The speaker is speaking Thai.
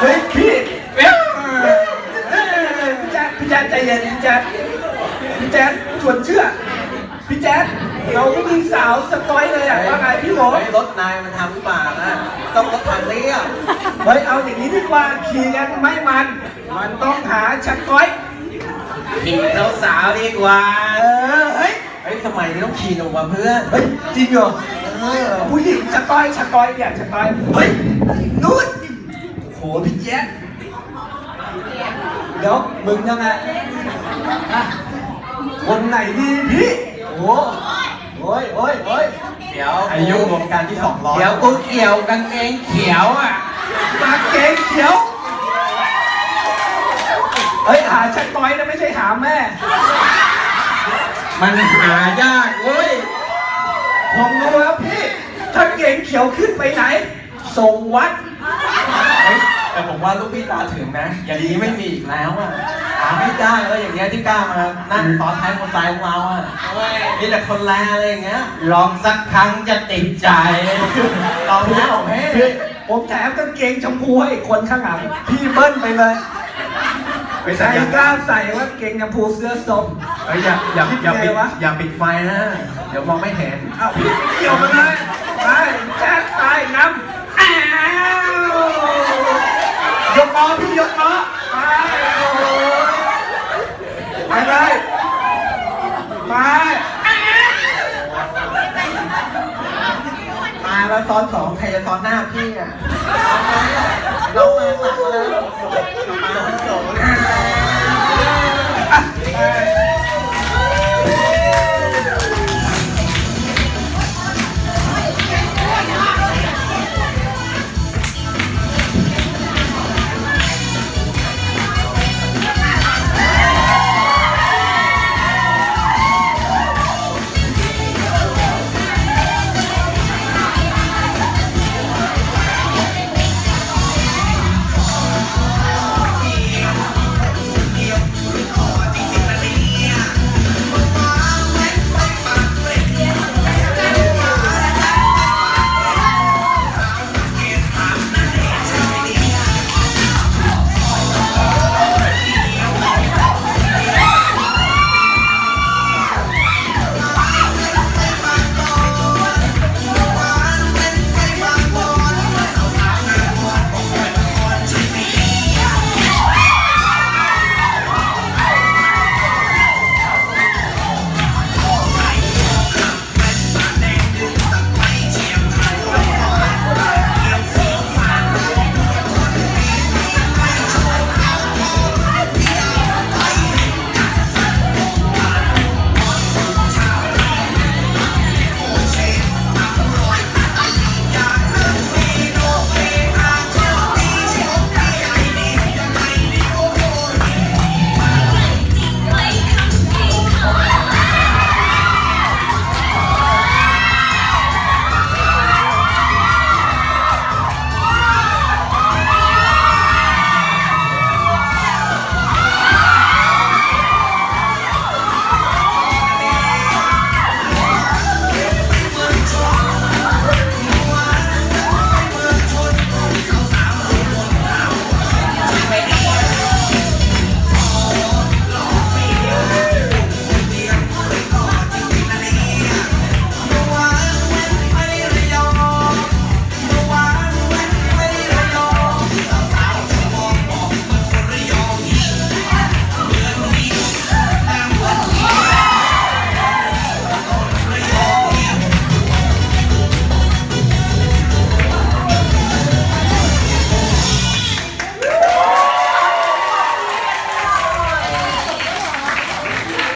เฮ้ยพี่เอ้ยพี่แจ๊ดพี่แจ๊ดใจเย็นพี่แจ๊ดพี่แจ๊ดชวนเชื่อ พี่แจ๊ดเราก็มีสาวสกอยเลยอะว่าไงพี่หมอรถนายมันทำหรือเปล่านะต้องรถทางเรียบเฮ้ยเอาอย่างนี้ดีกว่าขี่กันไม่มัน มันต้องหาชักก้อยขี่สาวๆดีกว่า เออเฮ้ยเฮ้ยสมัยนี้ต้องขี่หนุ่มกว่าเพื่อนเฮ้ยจริงเหรอเออผู้หญิงชักก้อยชักก้อยเนี่ยชักก้อยเฮ้ยนู่นโหพี่แจ๊ด เดี๋ยวมึงยังไงอะคนไหนดีพี่โอ้โอ้ยโอ้ยโอ้ยเดี๋ยวอายุรวมกันที่สองร้อยเดี๋ยวกูเกี่ยวกางเกงเขียวอะกางเกงเขียวเฮ้ยหาชักก้อยนะไม่ใช่หาแม่ มันหายากเว้ยผมรู้แล้วพี่ถ้าเกงเขียวขึ้นไปไหนส่งวัดเฮ้ย แต่ผมว่าลูกพี่ตาถึงนะ อย่างนี้ไม่มีอีกแล้วอะหาไม่ได้แล้วอย่างเงี้ยที่กล้ามานั่งซ้อนท้ายมอเตอร์ไซค์ของเราอะมีแต่คนแรงอะไรอย่างเงี้ยลองสักครั้งจะติดใจลองแล้วเฮ้พี่ผมแถมกางเกงชมพูให้อีกคนข้างหลังพี่เบิ้ลไปเลยไม่ใส่ใช่กล้าใส่ว่าเกงชมพูเสื้อส้มเฮ้ยอย่าอย่าอย่าปิดคิดไงวะอย่าปิดไฟนะ เดี๋ยวมองไม่เห็นอ้าวพี่ไม่เกี่ยวกันเลยไปแจ๊ดตายน้ำอ้าวยกล้อพี่ยกล้อไปโอ้โหไปเลยไปอ้าว มาแล้ว ซ้อนสองใครจะซ้อนหน้าพี่อะ